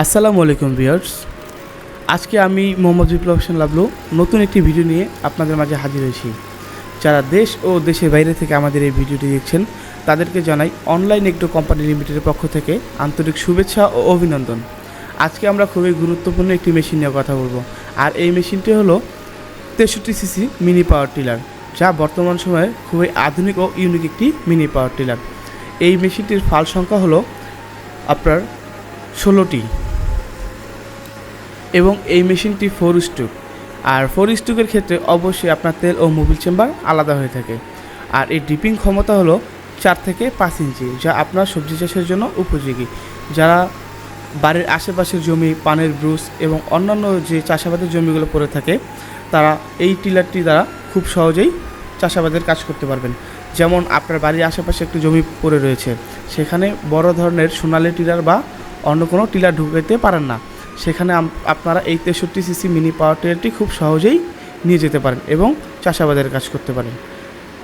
আসসালামু আলাইকুম ভিউয়ার্স। আজকে আমি মোহাম্মদ বিপ্লব হোসেন লাবলু নতুন একটি ভিডিও নিয়ে আপনাদের মাঝে হাজির হয়েছি। যারা দেশ ও দেশের বাইরে থেকে আমাদের এই ভিডিওটি দেখছেন, তাদেরকে জানাই অনলাইন একটু কোম্পানি লিমিটেডের পক্ষ থেকে আন্তরিক শুভেচ্ছা ও অভিনন্দন। আজকে আমরা খুবই গুরুত্বপূর্ণ একটি মেশিন নিয়ে কথা বলব। আর এই মেশিনটি হলো তেষট্টি সিসি মিনি পাওয়ার টিলার, যা বর্তমান সময়ে খুবই আধুনিক ও ইউনিক একটি মিনি পাওয়ার টিলার। এই মেশিনটির ফাল সংখ্যা হলো আপনার ষোলোটি। এবং এই মেশিনটি ফোর স্টুক আর ফোর স্টুকের ক্ষেত্রে অবশ্যই আপনার তেল ও মোবিল চেম্বার আলাদা হয়ে থাকে। আর এই ডিপিং ক্ষমতা হলো চার থেকে পাঁচ ইঞ্চি, যা আপনার সবজি চাষের জন্য উপযোগী। যারা বাড়ির আশেপাশের জমি, পানের ব্রুস এবং অন্যান্য যে চাষাবাদের জমিগুলো পড়ে থাকে, তারা এই টিলারটি দ্বারা খুব সহজেই চাষাবাদের কাজ করতে পারবেন। যেমন আপনার বাড়ির আশেপাশে একটি জমি পড়ে রয়েছে, সেখানে বড় ধরনের সোনালি টিলার বা অন্য কোনো টিলার ঢুকাইতে পারেন না। সেখানে আপনারা এই তেষট্টি সিসি মিনি পাওয়ার টিলারটি খুব সহজেই নিয়ে যেতে পারেন এবং চাষাবাদের কাজ করতে পারেন।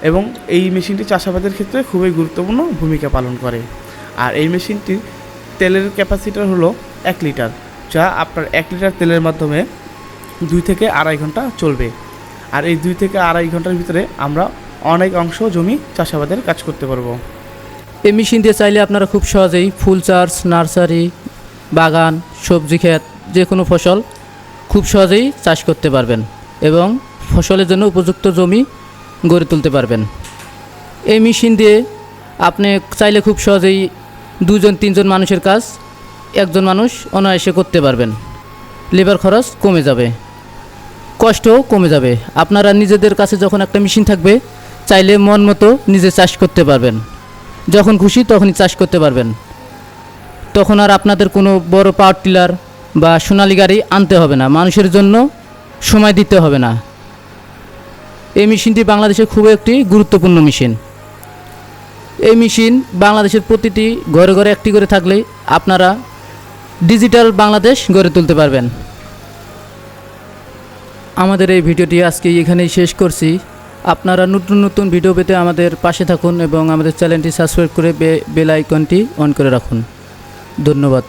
এবং এই মেশিনটি চাষাবাদের ক্ষেত্রে খুবই গুরুত্বপূর্ণ ভূমিকা পালন করে। আর এই মেশিনটির তেলের ক্যাপাসিটার হলো এক লিটার, যা আপনার এক লিটার তেলের মাধ্যমে দুই থেকে আড়াই ঘণ্টা চলবে। আর এই দুই থেকে আড়াই ঘণ্টার ভিতরে আমরা অনেক অংশ জমি চাষাবাদের কাজ করতে পারব। এই মেশিন দিয়ে চাইলে আপনারা খুব সহজেই ফুল চার্জ, নার্সারি বাগান, সবজি ক্ষেত, যে কোনো ফসল খুব সহজেই চাষ করতে পারবেন এবং ফসলের জন্য উপযুক্ত জমি গড়ে তুলতে পারবেন। এই মেশিন দিয়ে আপনি চাইলে খুব সহজেই দুজন, তিনজন মানুষের কাজ একজন মানুষ অনায়াসে করতে পারবেন। লেবার খরচ কমে যাবে, কষ্টও কমে যাবে। আপনারা নিজেদের কাছে যখন একটা মেশিন থাকবে, চাইলে মন মতো নিজে চাষ করতে পারবেন। যখন খুশি তখনই চাষ করতে পারবেন। তখন আর আপনাদের কোনো বড় পাওয়ার টিলার বা সোনালি গাড়ি আনতে হবে না। মানুষের জন্য সময় দিতে হবে না। এই মেশিনটি বাংলাদেশের খুব একটি গুরুত্বপূর্ণ মেশিন। এই মেশিন বাংলাদেশের প্রতিটি ঘরে ঘরে একটি করে থাকলেই আপনারা ডিজিটাল বাংলাদেশ গড়ে তুলতে পারবেন। আমাদের এই ভিডিওটি আজকে এখানেই শেষ করছি। আপনারা নতুন নতুন ভিডিও পেতে আমাদের পাশে থাকুন এবং আমাদের চ্যানেলটি সাবস্ক্রাইব করে বেল আইকনটি অন করে রাখুন। ধন্যবাদ।